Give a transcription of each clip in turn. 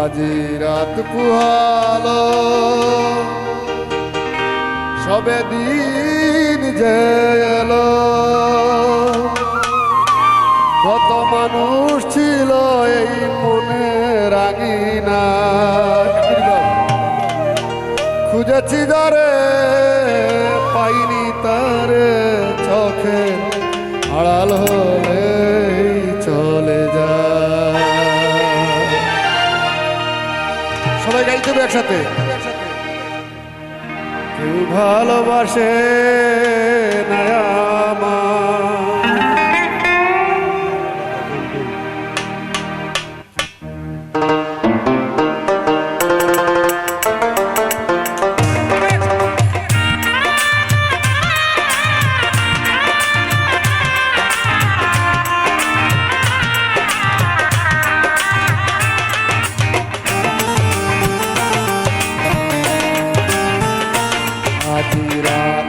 আজি রাত পুহাল সবে দিন যে এলো। কত মানুষ ছিল এই মনে রাঙিনা। খুঁজেছি যারে সবাই গাইতে হবে একসাথে। ভালোবাসে নয়া আমার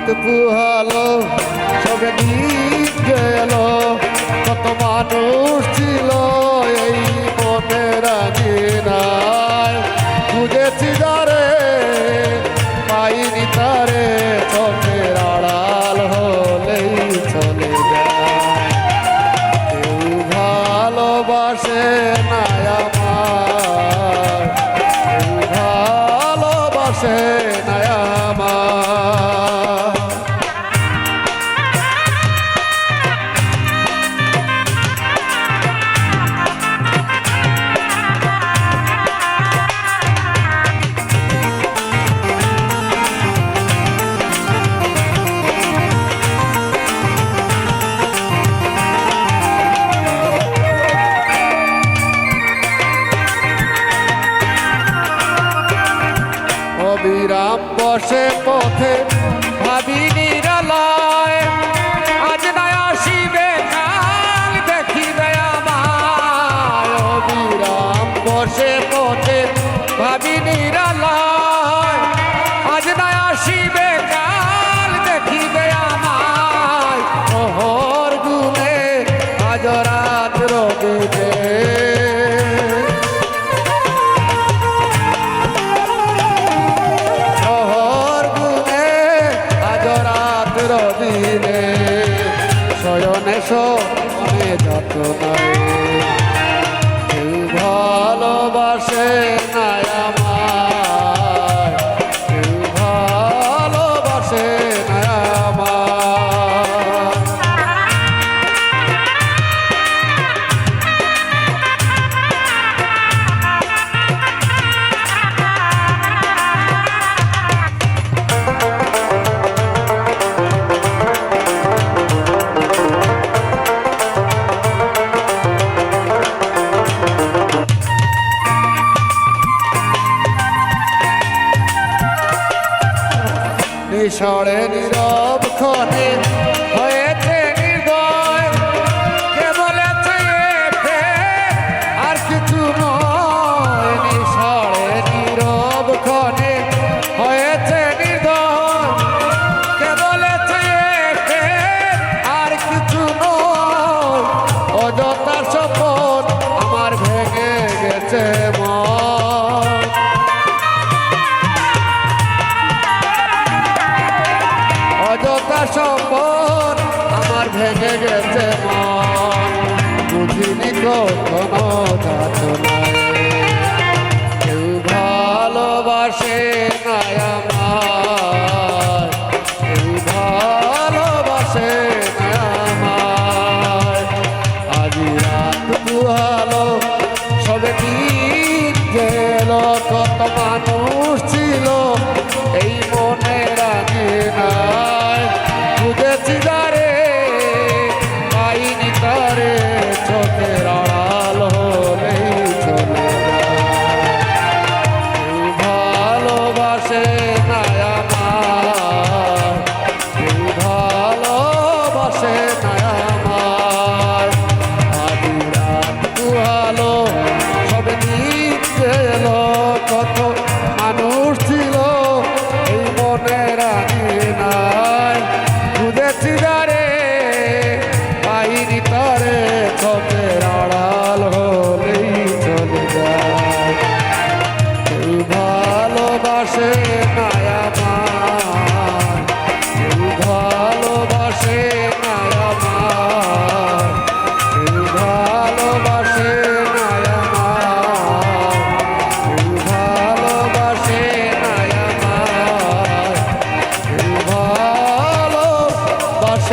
রাত পুহালো, সবে দিন গেল। কত মানুষ ছিল এই মনে রাঙিনায় খুঁজেছি যারে পাইনি তারে, চোখের আড়াল হলেই চলে যায়। ভালোবাসে না আমার ভালোবাসে অবিরাম বসে পথে ভাবি নিরালয়। আজ নয় আসিবে দেখি দয়া আমায় রাম বসে পথে ভাবি নিরালয়। রবিনে শয়নে শোনে যত নাই নিশড়ে নীরব ক্ষণে বুঝিনি কখনো যাতনায় কেউ ভালোবাসে না আমার। কেউ ভালোবাসে না আমার। আজি রাত পুহালো সবে দিন গেল, কত মানুষ ছিল।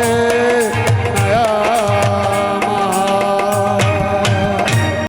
ভালোবাসে